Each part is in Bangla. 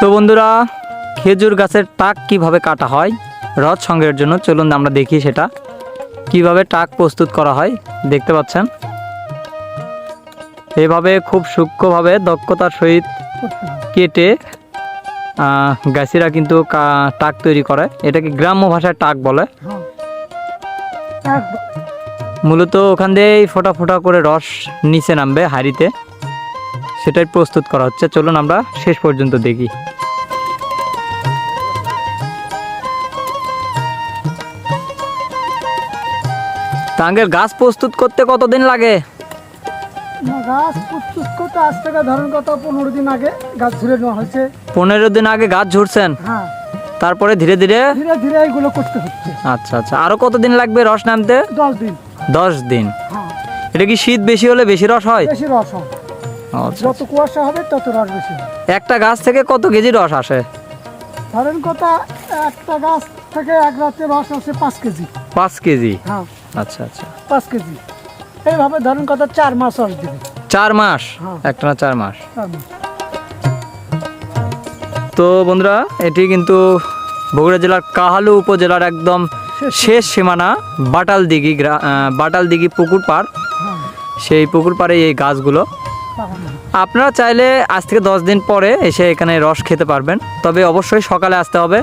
তো বন্ধুরা খেজুর গাছের টাক কীভাবে কাটা হয়? রথ সংগ্রহের জন্য চলুন আমরা দেখি সেটা। কীভাবে টাক প্রস্তুত করা হয় দেখতে পাচ্ছেন? এভাবে খুব সূক্ষ্মভাবে দক্ষতার সহিত কেটে গাছিরা কিন্তু টাক তৈরি করে। এটাকে গ্রাম্য ভাষায় টাক বলে। মূলত ওখান দিয়েই ফোটা ফোটা করে রস নিচে নামবে হাঁড়িতে। সেটাই প্রস্তুত করা হচ্ছে। চলুন আমরা শেষ পর্যন্ত দেখি। টাঙ্গের গাছ প্রস্তুত করতে কতদিন লাগে? গাছ প্রস্তুত করতে আজ থেকে ধরেন কত পনেরো দিন আগে গাছ ধরে নেওয়া হয়েছে। পনেরো দিন আগে গাছ ঝুড়ছেন? হ্যাঁ। তারপরে ধীরে ধীরে? ধীরে ধীরে এইগুলো করতে হচ্ছে। আচ্ছা আচ্ছা। আরও কতদিন লাগবে রস নামতে? দশ দিন। দশ দিন। হ্যাঁ। এটা কি শীত বেশি হলে বেশি রস হয়? বেশি রস হয়। যত কুয়াশা হবে তত রস বেশি হবে। একটা গাছ থেকে কত কেজি রস আসে? ধরেন কত একটা গাছ থেকে এক রাতে রস আছে পাঁচ কেজি। পাঁচ কেজি? হ্যাঁ। আচ্ছা আচ্ছা। পাঁচ কেজি। এইভাবে ধরেন কত চার মাস রস দেবে। চার মাস? হ্যাঁ। একটা না চার মাস? তো বন্ধুরা এটি কিন্তু বগুড়া জেলার কাহালু উপজেলার একদম শেষ সীমানা বাটাল দিঘি গ্রা- আহ, বাটাল দিঘি পুকুর পাড়। হ্যাঁ। সেই পুকুর পাড়ে এই গাছগুলো আপনারা চাইলে আজ থেকে দশ দিন পরে এসে এখানে রস খেতে পারবেন। তবে অবশ্যই সকালে আসতে হবে।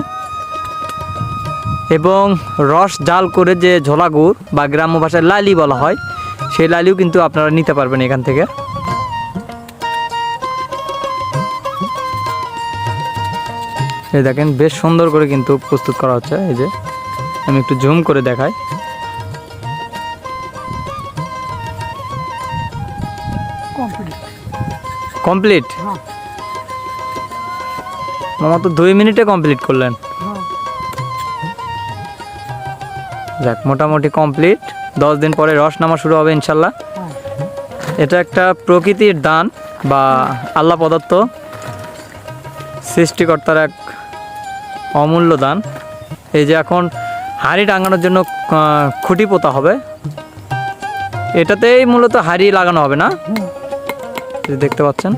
এবং রস জাল করে যে ঝোলা গুড় বা গ্রাম্য ভাষায় লালি বলা হয়, সেই লালিও কিন্তু আপনারা নিতে পারবেন এখান থেকে। এই দেখেন, বেশ সুন্দর করে কিন্তু প্রস্তুত করা হচ্ছে। এই যে, আমি একটু জুম করে দেখাই। কমপ্লিট? হ্যাঁ। মামা তো দুই মিনিটে কমপ্লিট করলেন। হ্যাঁ। যাক মোটামুটি কমপ্লিট। দশ দিন পরে রস নামা শুরু হবে ইনশাল্লাহ। হ্যাঁ। এটা একটা প্রকৃতির দান বা আল্লাহ পদার্থ সৃষ্টিকর্তার এক অমূল্য দান। এই যে এখন হাড়ি টাঙানোর জন্য খুঁটি পোতা হবে। এটাতেই মূলত হাড়ি লাগানো হবে না? দেখতে পাচ্ছেন।